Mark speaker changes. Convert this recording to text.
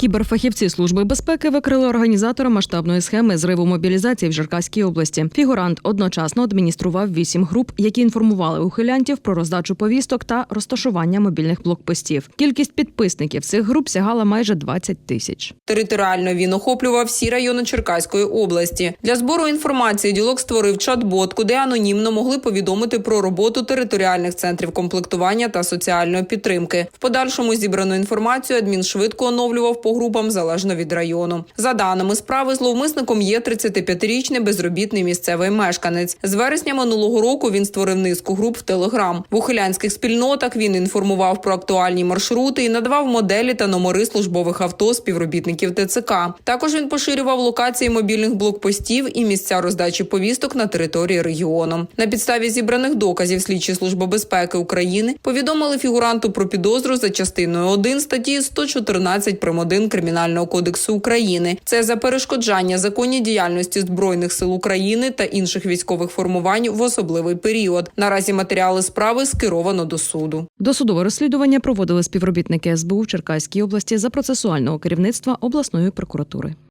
Speaker 1: Кіберфахівці служби безпеки викрили організатора масштабної схеми зриву мобілізації в Черкаській області. Фігурант одночасно адміністрував вісім груп, які інформували ухилянтів про роздачу повісток та розташування мобільних блокпостів. Кількість підписників цих груп сягала майже 20 тисяч.
Speaker 2: Територіально він охоплював всі райони Черкаської області. Для збору інформації ділок створив чат-бот, куди анонімно могли повідомити про роботу територіальних центрів комплектування та соціальної підтримки. В подальшому зібрану інформацію адмін швидко оновлював по групам залежно від району. За даними справи, зловмисником є 35-річний безробітний місцевий мешканець. З вересня минулого року він створив низку груп в Телеграм. В ухилянських спільнотах він інформував про актуальні маршрути і надавав моделі та номери службових авто співробітників ТЦК. Також він поширював локації мобільних блокпостів і місця роздачі повісток на території регіону. На підставі зібраних доказів слідчі служби безпеки України повідомили фігуранту про підозру за частиною 1 статті 114 прим. 1 Кримінального кодексу України. Це за перешкоджання законній діяльності збройних сил України та інших військових формувань в особливий період. Наразі матеріали справи скеровано до суду.
Speaker 1: Досудове розслідування проводили співробітники СБУ в Черкаській області за процесуального керівництва обласної прокуратури.